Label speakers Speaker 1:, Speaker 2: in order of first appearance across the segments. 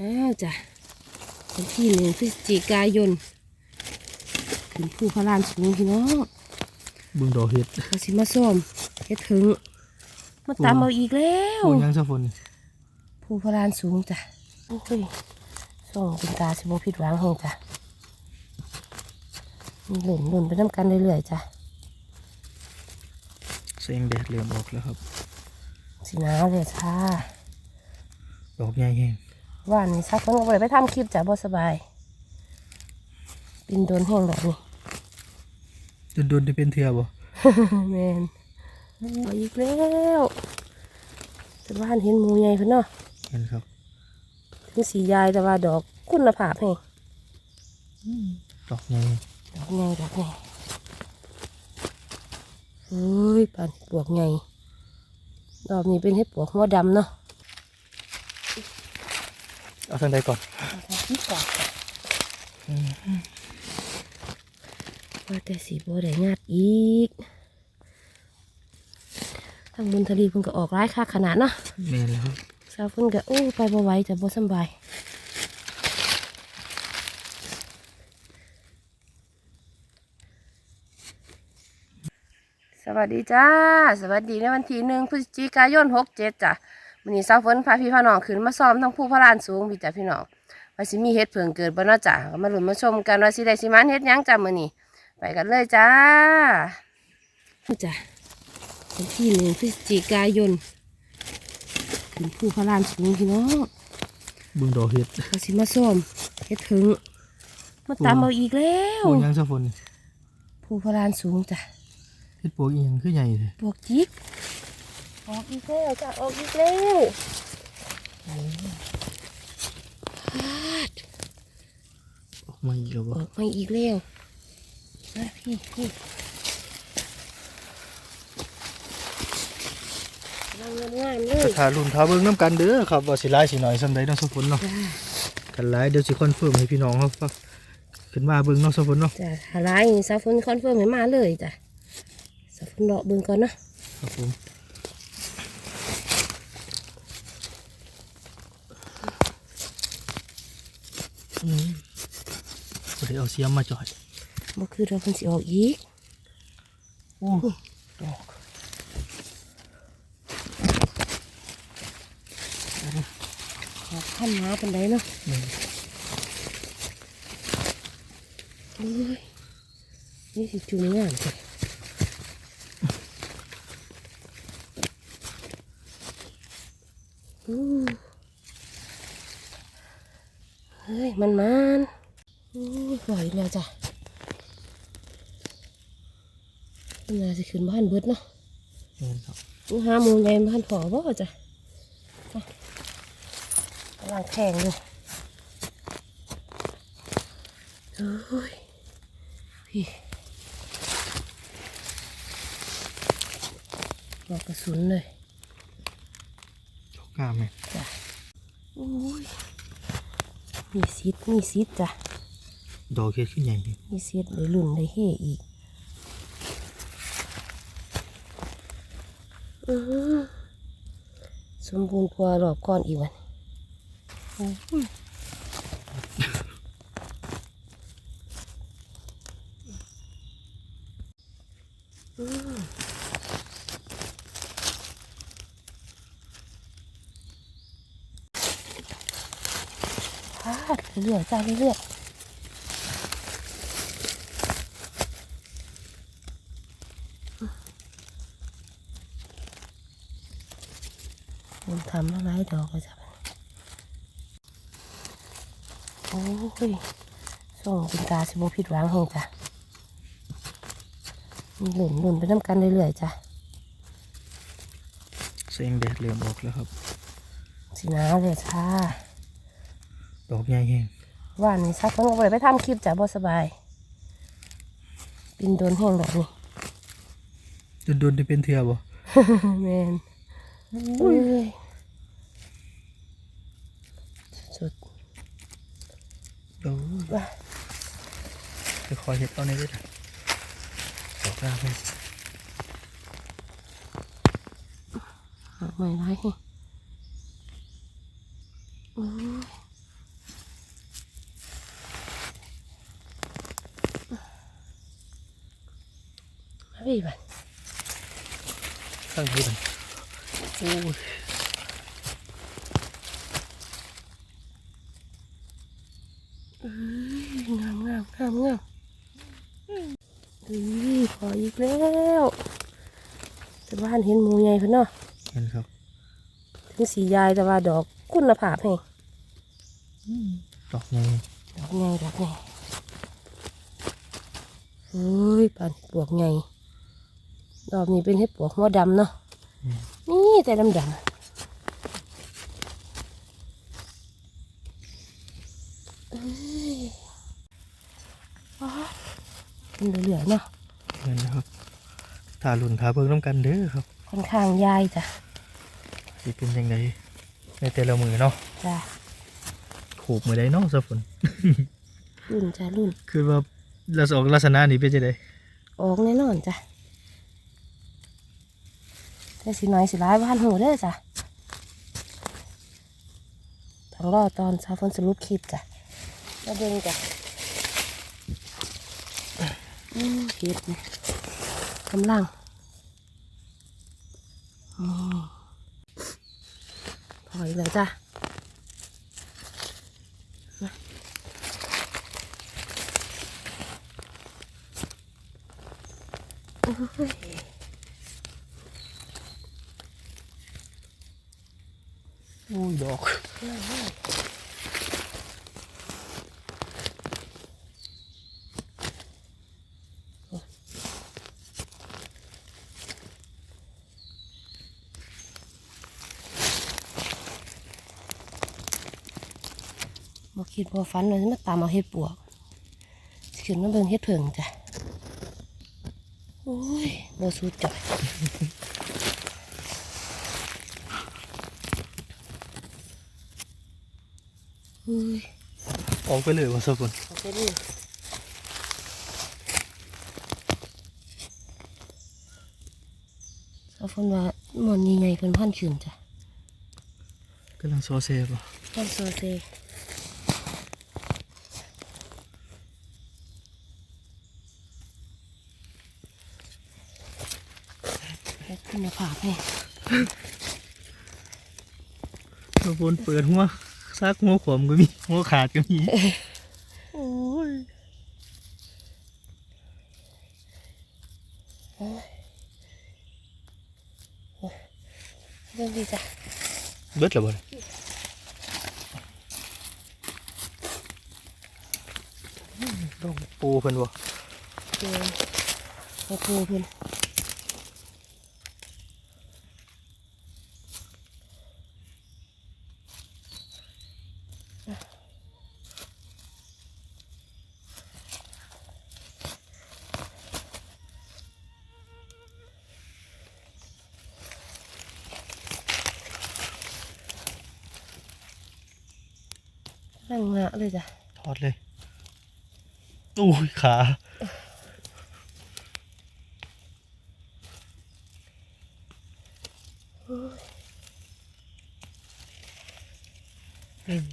Speaker 1: อ้าวจ้ะวันที่หนึ่งพฤศจิกายนขึ้นภูพระลานสูงพี่น้อง
Speaker 2: เบิ่งดอกเห็ด
Speaker 1: เขาสิมาส้มเฮ็ดถึงมาตามเอาอีกแล้ว
Speaker 2: โอ้ยังซะฝน
Speaker 1: ภูพระลานสูงจ้ะโอ้ยส่งคุณตาสิบผิดหวังให้จ้ะมีหล่นหล่นไปน้ำกันเรื่อยๆจ้ะ
Speaker 2: แสงแดดเริ่มออกแล้วครับ
Speaker 1: สิหนาวเลยจ้า
Speaker 2: ดอกใหญ่แห้ง
Speaker 1: ว่านนี่ซักเพิ่นก็บ่ไปไปทำคลิปจ้ะบ่สบายปินโดนแห้งแบบนี้
Speaker 2: จนโดนได้เป็นเทือบ่
Speaker 1: แมนเอาอีกแล้วแต่บ้านเห็นหมูใหญ่เพิ่นเนาะ
Speaker 2: เห็นครับ
Speaker 1: ถึงสียายแต่ว่าดอกคุณภาพแฮง
Speaker 2: ดอกใหญ่
Speaker 1: ดอกใหญ่ดอกใหญ่เฮ้ยปานเห็ดปวกใหญ่ดอกนี้เป็นเห็ดปวกหัวดำเนาะ
Speaker 2: เอาทางใดก่อน
Speaker 1: ที่กอดว่าแต่สีโบได้งาดอีกทางบุญทลีเพิ่นก็ออกร้ายค่าขนาดเนาะ
Speaker 2: แม่นแล้วครับ
Speaker 1: สาวเพิ่นก็โอ้ไปบ่ไหวแต่บ่สบายสวัสดีจ้า สวัสดีในวันที่หนึ่งพฤศจิกายนหกเจ็ดจ้ะ วันนี้สาวฝนพาพี่พาน้องขึ้นมาซ้อมทั้งผู้พระลานสูงพี่จ้ะพี่น้องว่าสิมีเฮ็ดเพิ่งเกิดบ่เนาะจ้ะก็มาลุ้นมาชมกันว่าสิได้สิมันเฮ็ดหยังจ้ะมื้อนี้ไปกันเลยจ้าจ้ะวันที่หนึ่งพฤศจิกายนขึ้นผู้พระลานสูงพี่น้อง
Speaker 2: เบิ่งดอกเห็ด
Speaker 1: เขาสิมาส้มเฮ็ดถึงมาตามเอาอีกแล้ว
Speaker 2: โอ้ยังซะฝน
Speaker 1: ผู้พระลานสูงจ้ะ
Speaker 2: เห็ดปวกอีหยังคือใหญ่เลย
Speaker 1: ปวกจิก ออกอีกแล้วจ้ะออกอีกแล้วพาด
Speaker 2: ออกมาอีกแล้ว
Speaker 1: อ
Speaker 2: บ่
Speaker 1: อกมาอีกแล้วนะพี่พี่กำลังงามๆเลย
Speaker 2: ถ้ารุ่นท้าเบิ่งน้ำกันเด้อครับว่าสิหลายสิน้อยซำใดเนาะซะฝนเนาะ
Speaker 1: จ้า
Speaker 2: กันหลายเดี๋ยวสิคอนเฟิร์มให้พี่น้องเขาฟังขึ้นมาเบิ่งเนาะซะฝนเนาะ
Speaker 1: จ้ะหาลายสาวฝนคอนเฟิร์มให้มาเลยจ้ะสาวฝนรอเบิ่งก่อนเนาะ
Speaker 2: ครับผม เอาเสียมมาจ่อย
Speaker 1: บ่คือเราเพิ่นสิออกอีก
Speaker 2: อู้ดอก
Speaker 1: ขอบขั้นหนาเป็นไดเนาะ
Speaker 2: นี่
Speaker 1: นี่สิจุ่มงามจ้ะอู้เฮ้ย มันมัน ปล่อยแล้วจ้ะมันน่าจะขึ้นบ้านเบิดเนาะ
Speaker 2: เห็นครับ
Speaker 1: นี่หาหมูใหญ่บ้านผอบ่จ้ะไปกำลังแข่งอยู่โอ้ยพี่ดอกกระสุนเลย
Speaker 2: ดอกงามไหม
Speaker 1: จ้ะโอ้ยมีซิดมีซิดจ้ะ
Speaker 2: ดอกเฮ็ดขึ้นใหญ่นี่
Speaker 1: มีซิดเลยลุ่นเลยเฮ่อีกอื้อหือสมบูรณ์กว่ารอบก่อนอีกวันโอ้ยอื้อพาดเรื่อยๆจ้าเรื่อย ๆมันทำอะไรดอกเลยจ้ะโอ้ยส่งคุณตาสิบผิดหวังให้จ้ะมีหล่นหล่นไปน้ำกันเรื่อยๆจ้ะ
Speaker 2: แสงแดดเริ่มออกแล้วครับ
Speaker 1: สิหนาวเลยจ้า
Speaker 2: ดอกใหญ่แห้ง
Speaker 1: ว่านนี่ซักเพิ่นก็บ่ไปไปทำคลิปจ้ะบ่สบายปินโดนแห้งแบบนี้
Speaker 2: จนโดนได้เป็นเทือบ่
Speaker 1: แมนโอ้ย ด
Speaker 2: อกจะคอยเห็ดเอนนี้ด้วยดอกลาไป
Speaker 1: ไม่ไรมาบีบัน
Speaker 2: ตั้งที่บันโอ้ย
Speaker 1: งามงามงามอุ้ยพออีกแล้วแต่บ้านเห็นหมูใหญ่เพิ่นเนาะ
Speaker 2: เห็นครับ
Speaker 1: ถึงสียายแต่ว่าดอกคุณภาพให้
Speaker 2: ดอกใหญ่
Speaker 1: ดอกใหญ่ดอกใหญ่เฮ้ยปานปวกใหญ่ดอกนี้เป็นเห็ดปวกหัวดำเนาะนี่แต่ดำดำเอ้ยว้าว เป็นเหลืองๆเนาะ
Speaker 2: เห็นนะครับทารุนทาเบิ่งน้ำกันเด้อครับ
Speaker 1: ค่อนข้างยายจ้ะ
Speaker 2: สิเป็นยังไงในแต่ละมือเนาะ
Speaker 1: จ้ะ
Speaker 2: ขูบมือใดเนาะสะฝน
Speaker 1: รุ่นจ้ะรุ่น
Speaker 2: คือว่าลักษณะลักษณะนี้เป็นจังได
Speaker 1: ออกแน่นอนจ้ะแต่สิน้อยสิร้ายบ้านหูเด้อจ้ะต้องรอตอนเช้าฝนสรุปคลิปจ้ะแล้วเบิ่งจ้ะอืม เห็ดนี่กำลังอพออีกแล้วจ้ะโอ้ย
Speaker 2: อุ้ยดอก
Speaker 1: บ่ คิดบ่ฝันว่าสิมาตามเอาเห็ดปวกสิขึ้นมาเบิ่งเห็ดเผิงจ้ะโอ้ยบ่สู้จ่อยเฮ้ย
Speaker 2: ออกไปเลยว่าสะฝน
Speaker 1: เอาไปดิเอาฝนว่าหมอนใหญ่ๆเพิ่นพันขึ้นจ้ะ
Speaker 2: กำลังโซเซบ่
Speaker 1: พันโซเซ เฮ็ดคุณภาพให้
Speaker 2: สะฝนเปิดหัวซักหัวขวมก็มี หัวขาดก็มี โอ้ย
Speaker 1: เรื่องดีจ้ะ
Speaker 2: เบิดแล้วบ่เนี่ยดอกปูเพิ่นบ่
Speaker 1: เจอมาปูเพิ่นนั่งงะเลยจ้ะ
Speaker 2: ถอดเลยโอ้ยขา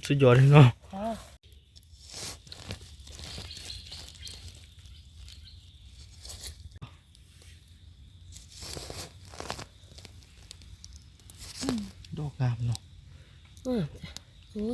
Speaker 2: สุดยอดเลยเนาะ
Speaker 1: อ๋อ
Speaker 2: ดอกงามเนาะ
Speaker 1: อืมจ้ะโอ้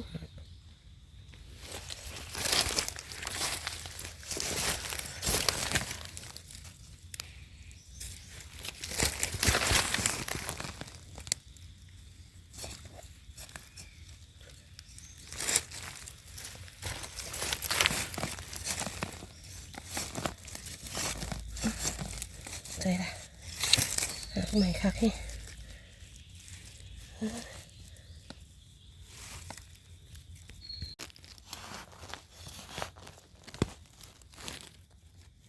Speaker 1: ใจละหาใหม่คักให้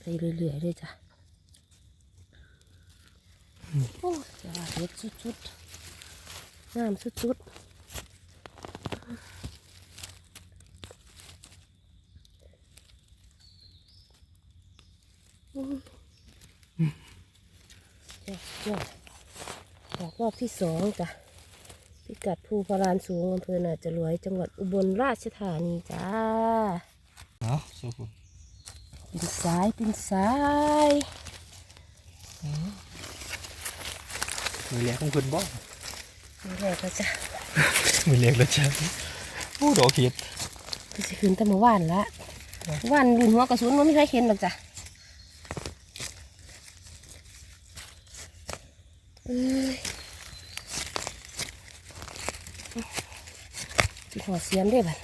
Speaker 1: ไปเรื่อยๆเลยจ้ะโอ้ยจะว่าเด็ดสุดๆงามสุดๆอืมจ้ะจ้ะดอกรอบที่สองจ้ะ พิกัดภูพารานสูงอำเภอนาจรวย จังหวัดอุบลราชธานีจ้า
Speaker 2: เนาะสุด
Speaker 1: เป็นสายเป็นสาย
Speaker 2: ดมือแรกของเพิ่นบ่
Speaker 1: นี่แหละก็จะ
Speaker 2: มือแรกแล้วจ้ะโอ้ดอกเห็ด
Speaker 1: ก็สิขึ้นแต่เมื่อวานละเมื่อวานรุ่นหัวกระสุนมันไม่ใครเห็นหรอกจ้ะเอ้ยสิหัวเสียมได้บัด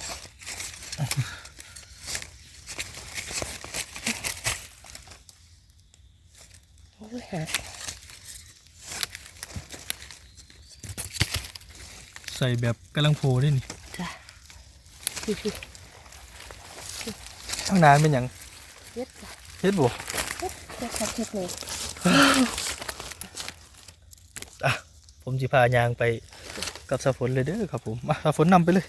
Speaker 1: โอ้ย หัก
Speaker 2: ใส่แบบกำลังโผล่ด้วยนี่
Speaker 1: จ้ะพี่พี่
Speaker 2: ข้างหน้าเป็นหยัง
Speaker 1: เย็ดจ้ะ
Speaker 2: เฮ็ดบ่
Speaker 1: เย็ดครับเย็ดเลย
Speaker 2: อะผมสิพายางไปกับสาฝนเลยเด้อครับผมมาสาฝนนำไปเลย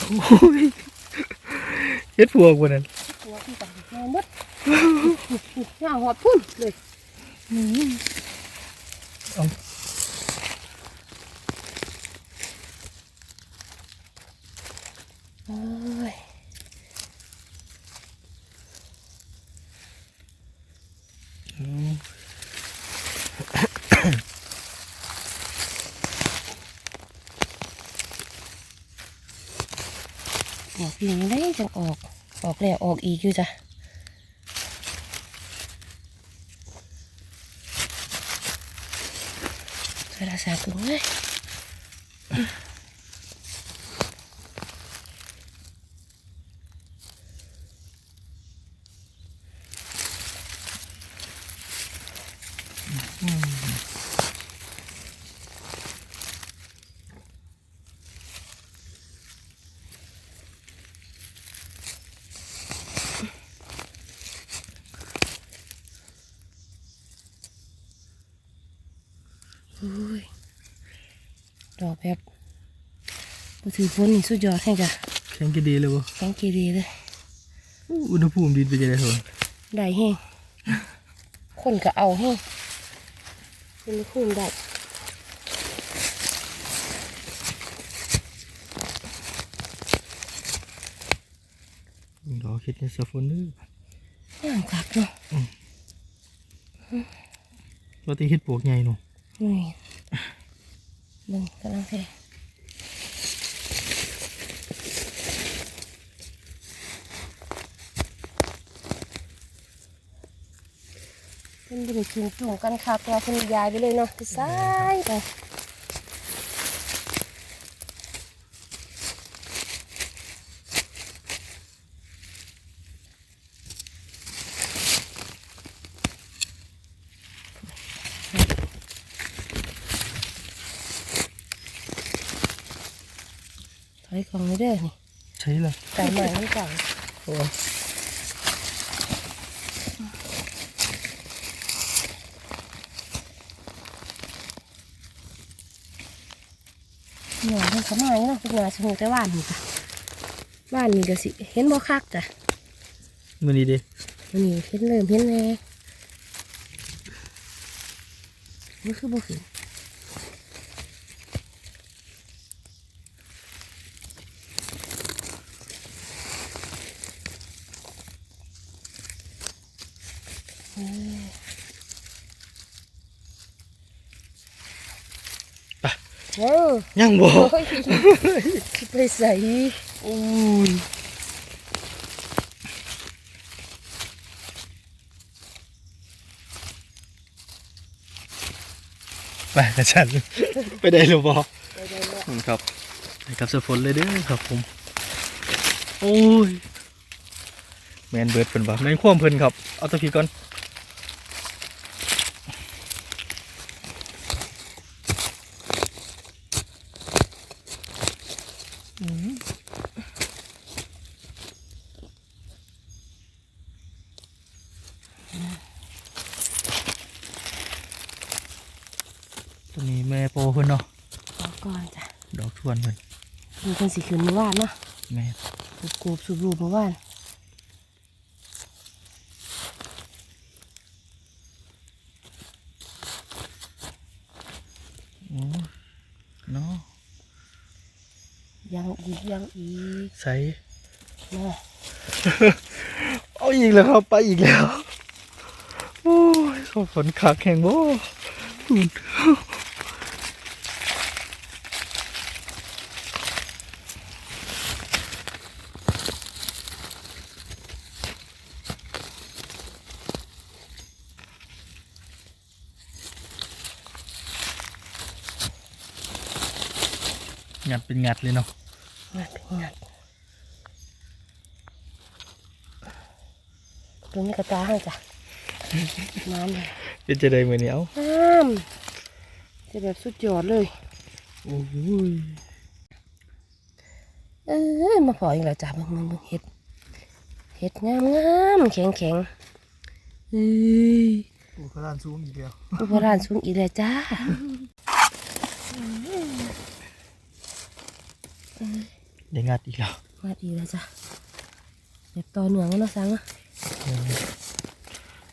Speaker 2: โอ้ยเฮ็ดพวกวันนั้น
Speaker 1: หัวพี่กับแม่มด หน้าหัวพุ่นเลย
Speaker 2: เอา
Speaker 1: โอ้ย
Speaker 2: อืม
Speaker 1: หัวพี่นี่ได้จังออก ออกแล้วออกอีกอยู่จ้ะ เวลาสากุ้งเลย อุ้ย ดอกแบบบ่ถือฝนนี่สุดยอดแห่งจ้ะ
Speaker 2: แข็งกี่ดีเลยบ่
Speaker 1: แข็งกีรีเลย
Speaker 2: อุณหภูมิดินเป็นยังไงเถอะ
Speaker 1: ได้แห้งคนก็เอาแห้งเป็นคุ้มได้
Speaker 2: ดอกเฮ็ดในสาฝนเด้อ
Speaker 1: ย่างคักเนาะ
Speaker 2: ว่าที่เฮ็ดปวกใหญ่เนาะ
Speaker 1: นี่มึงกำลังแค่เป็นบริจุงจุ่มกันค่ะตัวคุณยายไปเลยเนาะไปซ้ายไป ถอยของนี้ เด้อนี่
Speaker 2: ใช่ล่ะ
Speaker 1: ไก่ใหม่น้ำเก่า
Speaker 2: โอ้
Speaker 1: หน่อยมันเขามาอย่างนี้เนาะเป็นหน่อยสมุนแต่ว่านนี่ค่ะบ้านนี่ก็สิ เห็นบ่คักจ้ะ
Speaker 2: มื้อนี้เด้
Speaker 1: วันนี้เห็นเริ่มเห็นแน่มันคือบ่ขึ้น
Speaker 2: ไป
Speaker 1: โอ้
Speaker 2: ยังบ่
Speaker 1: โอ้ยสิไปใส่
Speaker 2: อู้ยไปกระชันไปได้หรือบ่
Speaker 1: ไปได้แล้ว
Speaker 2: อืมครับไปกับสาฝนเลยเด้อครับผมโอ้ยแมนเบิดเพิ่นบ่แมนคว่ำเพิ่นครับ เอาตัวพี่ก่อน ตัวนี้แม่โปเพิ่นเนาะ
Speaker 1: ขอก่อนจ้ะ
Speaker 2: ดอกทวนเพิ่น
Speaker 1: มีคนสิขึ้นเมื่อวานเนาะ
Speaker 2: แม่
Speaker 1: กูกูบสูบรูปเมื่อวาน
Speaker 2: โอ้เนาะ
Speaker 1: ยังอีกยังอีก
Speaker 2: ใส่
Speaker 1: เนาะ
Speaker 2: เอาอีกแล้วครับ ไปอีกแล้วโอ้ยสอบ ฝนขาแข็งบ่อุ่นงัดเป็นงัดเลยเนาะ
Speaker 1: งัดเป็นงัดดูนี่กระตาให้จ้ะ น้ำเลย
Speaker 2: เป็นจะได้เหมือนนี้เอ้า
Speaker 1: น้ำจะแบบสุดยอดเลย
Speaker 2: โอ้ย
Speaker 1: เอ้ยมาพออีกแล้วจ้ะเบิ่งเบิ่งเบิ่งเห็ดเห็ดงามงามแข็งแข็งเอ้ย
Speaker 2: โอ้ขนาดสูงอีกแล้ว
Speaker 1: ผู้โบราณสูงอีกแล้วจ้า
Speaker 2: ได้งัดอีกแล้ว
Speaker 1: มาดีแล้วจ้ะแบบต่อเนื่องแล้วเนาะสังอะ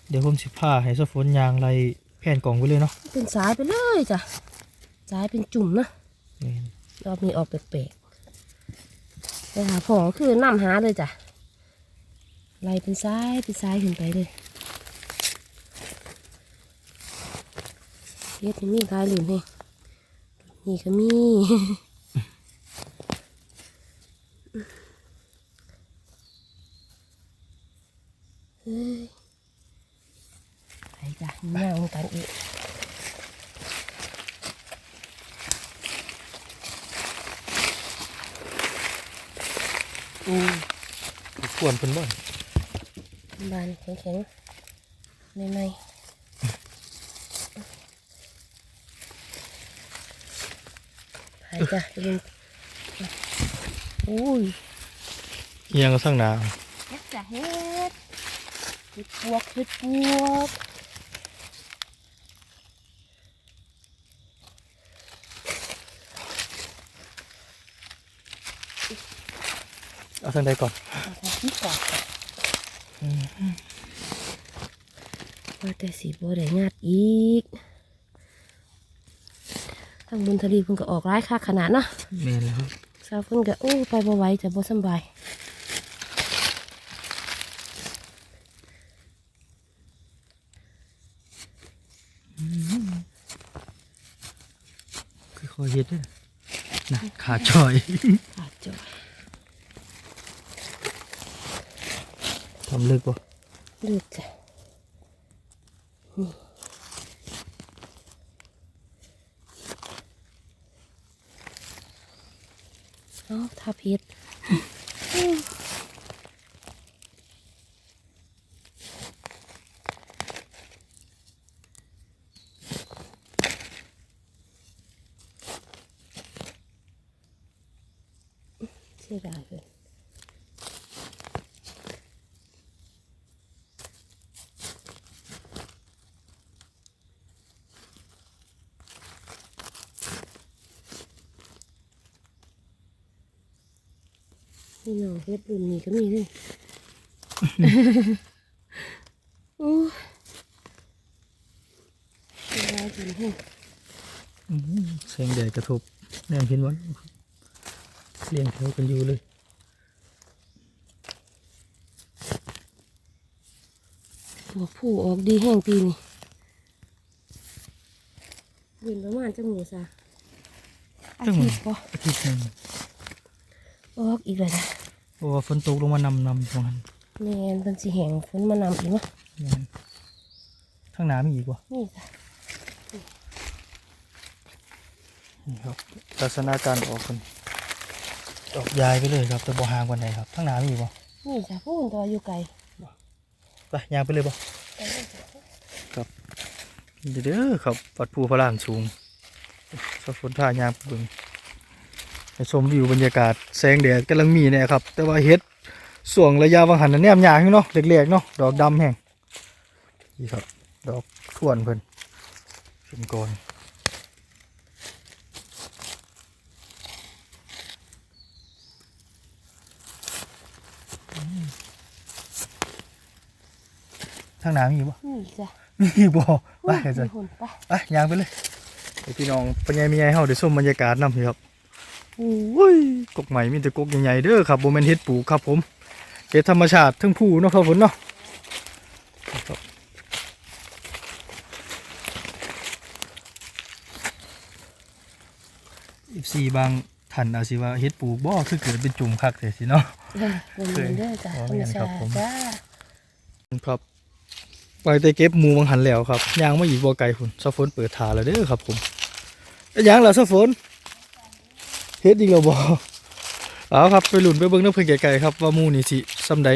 Speaker 2: เดี๋ยวผมสิผ้าให้สฝนยางไรแผ่นกล่องไว้เลยเนาะ
Speaker 1: เป็นสายไปเลยจ้ะสายเป็นจุ่มนะ
Speaker 2: นี่
Speaker 1: รอบนี้ออกแปลกๆแต่หาผองคือน้ำหาเลยจ้ะไล่เป็นซ้ายเป็นซ้ายขึ้นไปเลยเฮ็ดนี่มีคลายหลุมนี่นี่ก็มีเฮ้ย ไปจ้ะย่างกันอีกอืม
Speaker 2: ควรเพิ่นบ่
Speaker 1: บานแข็งๆไม่ไม่หายจ้ะลืมอุ้ย
Speaker 2: เอียงก็สั่งหนา
Speaker 1: เฮ็ดจ้ะเฮ็ดเฮ็ดปวกเฮ็ดปวก
Speaker 2: เอาสั่งใดก่อน
Speaker 1: เอาทำที่ก่อนว่าแต่สีบัวได้งาดอีกทางบนทะเลเพิ่นก็ออกร้ายค่าขนาดเนาะ
Speaker 2: แม่นแล้วครับ
Speaker 1: สาวเพิ่นก็โอ้ไปบ่ไหวจะบ่สำบาย
Speaker 2: ค่อยๆเฮ็ดเด้อนะขาจอย
Speaker 1: ขาดจ่อย
Speaker 2: ทำลึกปะ
Speaker 1: ลึกจ้ะเอาถ้าพิษ นี่น้องเฮ็ดรุ่นนี้ก็มีเลยโอ้ยเวลากินให้
Speaker 2: อื้อหือแสงแดดกระทบแนมเห็นวันเลี้ยงแถวกันอยู่เลย
Speaker 1: หัวผู้ออกดีแห้งปีนี่เดือนประมาณจังหมูซะอาทิตย์ปะ
Speaker 2: อาทิตย์หนึง
Speaker 1: ออกอีกเลยนะ
Speaker 2: เพราะว่าฝนตกลงมานำนำตรงนั้น
Speaker 1: แม่นเป็นสีแห้งฝนมานำอีกเนาะ
Speaker 2: แม่นข้างหน้ามีอีกบ่
Speaker 1: นี่จ้ะ
Speaker 2: นี่ครับลักษณะการออกคนออกยายไปเลยครับแต่บ่ห่างกว่าไหนครับข้างหน้ามีอีกบ่
Speaker 1: นี่จ้ะพูนตัวอยู่ไกล
Speaker 2: ไปยางไปเลยบ่ครับเด้อครับวัดภูพระลานสูงสะฝนท่ายางเบึงให้ ชมวิวบรรยากาศแสงแดดกำลังมีเนี่ยครับ แต่ว่าเฮ็ดส่วงระยะวังหันน่ะแนมยางอยู่เนาะเล็กๆเนาะดอกดำแห้งนี่ครับ ดอกท่วนเพิ่นเป็นกอนอืมทางหน้ามีบ่
Speaker 1: นี่จ้ะ
Speaker 2: มีบ่ไปกันจ้ะ
Speaker 1: มีหุ่นไป
Speaker 2: ไปยางไปเลยเดี๋ยวพี่น้องปัญญามีไงเฮาเดี๋ยวส้มบรรยากาศนำสิครับ โอ้ยกกใหม่มีแต่กกใหญ่ๆเด้อครับโบแมนเฮ็ดปูครับผมเฮ็ดธรรมชาติทั้งผู้นะครับผมเนาะอีฟซีบางทันอาสิว่าเฮ็ดปูกบ่คือเกิดเป็นจุ่มคักแต่สิเนาะ
Speaker 1: เคยเด้อจ้ะธม
Speaker 2: ครับไปแต่เก็บมูมังหันแล้วครับยางไม่หยีบัวไก่คุณซาฟนเปิดทาแล้วเด้อครับผมยางแล้วซาฟน เฮ็ดอีกแล้วบ่เอาครับไปลุ้นไปเบิ่งน้ำเพิ่นไกลๆครับว่าหมูนี่สิซำใด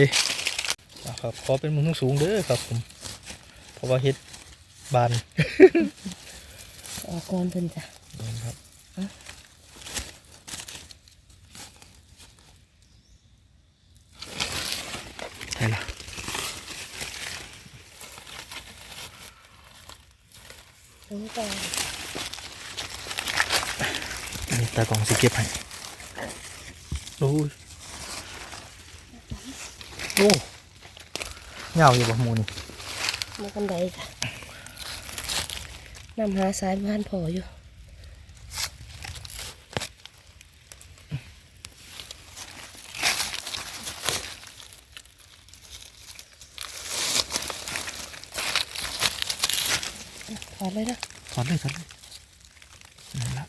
Speaker 2: เอาครับขอเป็นหมูสูงๆเด้อครับผมเพราะว่าเฮ็ดบาน
Speaker 1: ออกก่อนเพิ่นจ้ะ
Speaker 2: ครับใช่ละ
Speaker 1: น้องจ้า
Speaker 2: นี่ ตากองสิเก็บให้โอ้ยโอ้เงาอยู่บ่มูนี่
Speaker 1: มากันไดจ้ะนำหาสายบ้านพออยู่ถอดเลยนะ
Speaker 2: ถอดเลยถอดเลยนั่นละ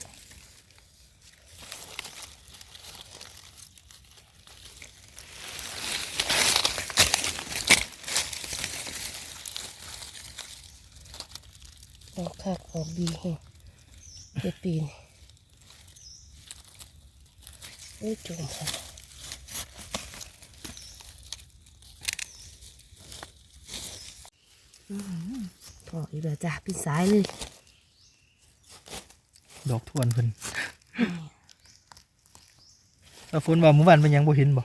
Speaker 1: ออก คักออกดีแฮงเจ็ดปีนี่โอ้ยจุ่มค่ะอืมพออีกแล้วจ้ะเป็นสายเลย
Speaker 2: ดอกทวนเพิ่นแล้วฝนว่าหมู่บ้านเป็นหยังบ่เห็นบ่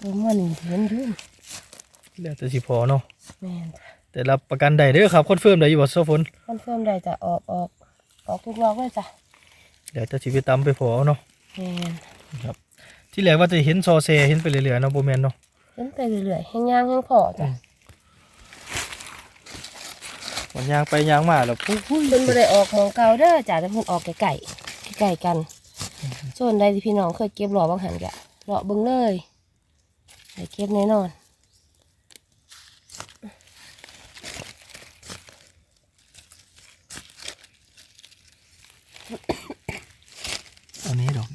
Speaker 1: ผมว่านี่เห็นอยุ่น
Speaker 2: แล้วแต่สิพอเนาะ
Speaker 1: แม่นจ้ะ
Speaker 2: แต่รับประกันได้เด้อครับคอนเฟิร์มได้อยู่บ่ซอฝน
Speaker 1: คอนเฟิร์มได้จะออกออกออกทุกรอบเลยจ้ะ
Speaker 2: เดี๋ยวจะสิไปตามไปพอเอาเนาะ
Speaker 1: แม่น
Speaker 2: ครับ ที่แรกว่าจะเห็นซอแซเห็นไปเรื่อยๆเนาะบ่แม่นเนาะ
Speaker 1: เห็นไปเรื่อยๆแห้งย่างแห้งพอจ้ะ
Speaker 2: วันยางไปยางมาแล้วปุ๊บ
Speaker 1: เพิ่นบ่ได้ออกหมองเก่าเด้อจ้ะแต่เพิ่นออกไกลๆไกลๆกัน ส่วนใดที่พี่น้องเคยเก็บหล่อบางหันกะเลาะเบิ่งเลยได้เก็บแน่นอน
Speaker 2: อันนี้ดอก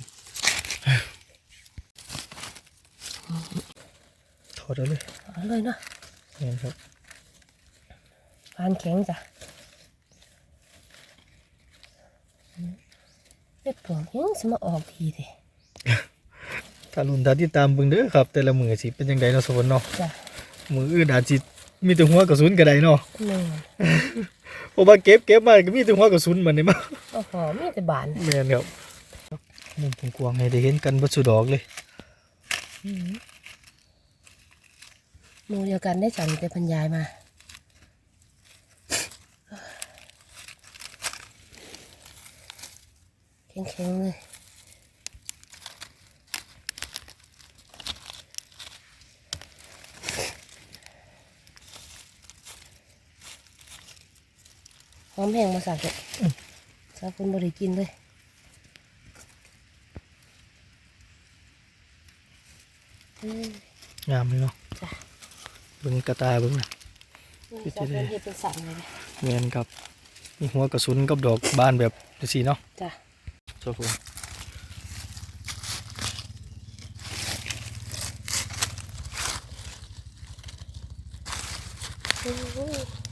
Speaker 2: ถอ ดเอาเลย
Speaker 1: เอาเลยเนาะ
Speaker 2: เห็นครับ
Speaker 1: ปานแข็งจ้ะเล็บผมยังสิมาออกทีเด้
Speaker 2: ถ้ารุ่นถ้าติดตามเบิ่งเด้อครับ แต่ละมือสิเป็นจังไดเนาะสวนเนาะ
Speaker 1: จ้ะ
Speaker 2: มืออื่นอาจสิมีแต่หัวกระสุนก็ได้เนาะ
Speaker 1: แม่น
Speaker 2: เพราะว่าเก็บเก็บมาก็มีแต่หัวกระสุนมันนี่มา
Speaker 1: โอ้โหมีแต่บาน
Speaker 2: แม่นครับมุมผมกวางให้ได้เห็นกันเบ่สุดดอกเลย
Speaker 1: ห มู่เดียวกันได้จันแต่เพันยายมาแข็งๆเลยหอมแห้งมาสักเลยสาวคนบริกินเลยอืม
Speaker 2: งามเลยเนาะ
Speaker 1: จ้ะ
Speaker 2: เบิ่งกระตาเบิ่งน่ะพี่
Speaker 1: สาว
Speaker 2: เจ
Speaker 1: คน
Speaker 2: เด
Speaker 1: เห็ดเป็นสันเลยนะ
Speaker 2: แม่นครับมีหัวกระสุนกับดอกบานแบบจังซี่เนาะ
Speaker 1: จ้ะ
Speaker 2: โซฟู
Speaker 1: อืม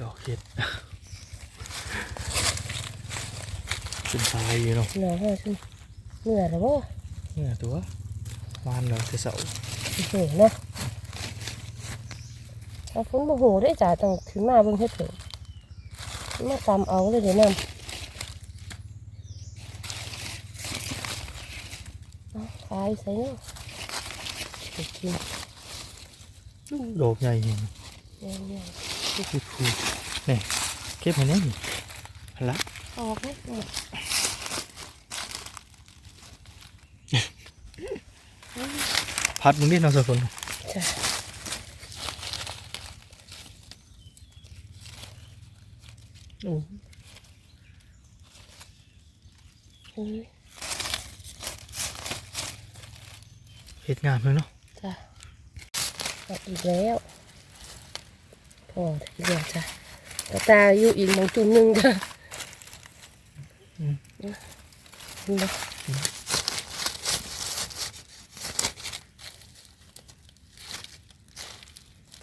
Speaker 2: ดอกเห็ด เป็นทรายอยู่เนาะ
Speaker 1: หน่อยให้ขึ้นเหนื่อยแล้วบ่
Speaker 2: เนี่ยตัววานเราแต่เสา
Speaker 1: โอ้โหนะเอาฝนโมโหได้จ้ะต้องขึ้นมาเบิ่งเฮ็ดเถอะมาตำเอาเลยเดี๋ยวนำเอาขายใส่เนาะไปกิน
Speaker 2: ดอกใหญ่เห็น
Speaker 1: เนี่ย
Speaker 2: พูดพูดนี่เก็บให้แน่นี่หันละ
Speaker 1: ๆออกไหมออก
Speaker 2: พัดมึงนี่เนาะสะคน
Speaker 1: จ้ะอืมอืม
Speaker 2: เห็ดงามเลยเนาะ
Speaker 1: จจ้ะออกอีกแล้วพอทีเดียวจ้ะกระตายอยู่อีกหมองจุ่มหนึงจ้ะ
Speaker 2: อืม
Speaker 1: เห็นไหม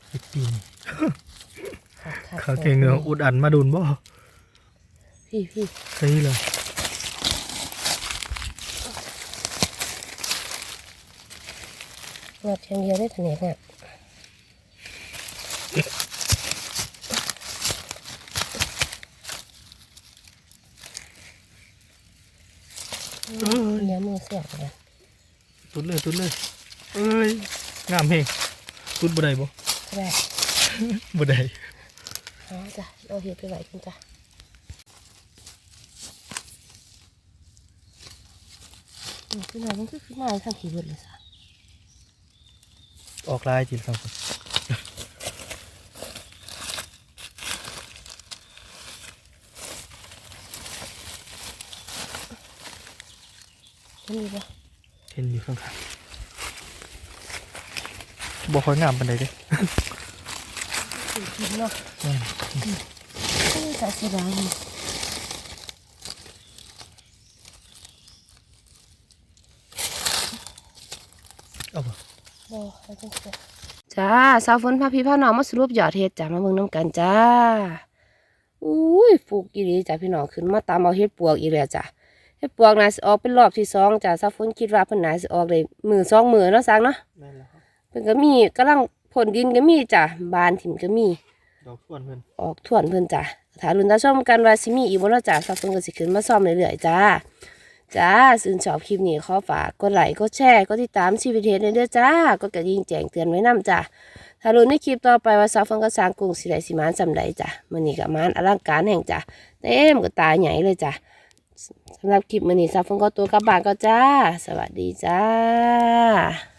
Speaker 2: เฮ็ดปีน
Speaker 1: ขาดขาด
Speaker 2: ขา เก่งเหงืออุดอันมาดุนบ่
Speaker 1: พี่พี่
Speaker 2: ใช่เลย
Speaker 1: งัดอย่างเดียวได้ถึงไหนเนี่ยเนื้อมือเสียบเลย
Speaker 2: ตุดเลยตุดเลยเอ้ยงามเฮงตุดบ่ได้บ่
Speaker 1: ก็ได้
Speaker 2: บ่ได้
Speaker 1: อ๋อจ้ะเอาเห็ดไปไหวกันจ้ะอืมคือหน่อยมันคือขึ้นมาทางขี่รถเลยจ้ะ
Speaker 2: ออกลายจิตสังคน
Speaker 1: มันมีปะ
Speaker 2: เห็นอยู่ข้างๆบ่ค่อยงามปานใดเด้
Speaker 1: สี กินเนาะ
Speaker 2: แม่น
Speaker 1: ก็มีสาสีดำนี่
Speaker 2: เอาบ่
Speaker 1: โอ้เอาจังสิจ้าสาวฝนพาพี่พาน้องมาสรุปยอดเห็ดจ้ามาเบิ่งน้ำกันจ้าอุ้ยฟูกอีหลีจ้าพี่น้องขึ้นมาตามเอาเห็ดปวกอีกแล้วจ้ะเห็ดปวกนาสิออกเป็นรอบที่สองจ้าสาวฝนคิดว่าเพิ่นนาสิออกเลยมือสองมือเนาะสังเนาะ
Speaker 2: แม่นแล้วครับ
Speaker 1: เพิ่นก็มีกำลังผลดินก็มีจ้ะบานถิ่มก็มี
Speaker 2: ดอกส่วนเพิ่น
Speaker 1: ออกถ่วนเพิ่นจ้ะถ้ารุนตาชมกันว่าสิมีอีกบ่เนาะจ้ะสักเพิ่นก็สิขึ้นมาซ่อมเรื่อยๆจ้าจ้าซึ่งชอบคลิปนี้ขอฝากกดไลค์กดแชร์กดติดตามชีวิตเฮ็ดเด้อจ้ากดกระดิ่งแจ้งเตือนไว้นํจ้ะถ้ารุนในคลิปต่อไปว่าสาวเพิ่นก็สร้างกรุงสิได้สิมานซำใดจ้ะมื้อนี้ก็มานอลังการแห่งจ้ะเต็มก็ตาใหญ่เลยจ้ะสำหรับคลิปมื้อนี้สาวเพิ่นก็ตัวกลับบ้านก็จ้า สวัสดีจ้า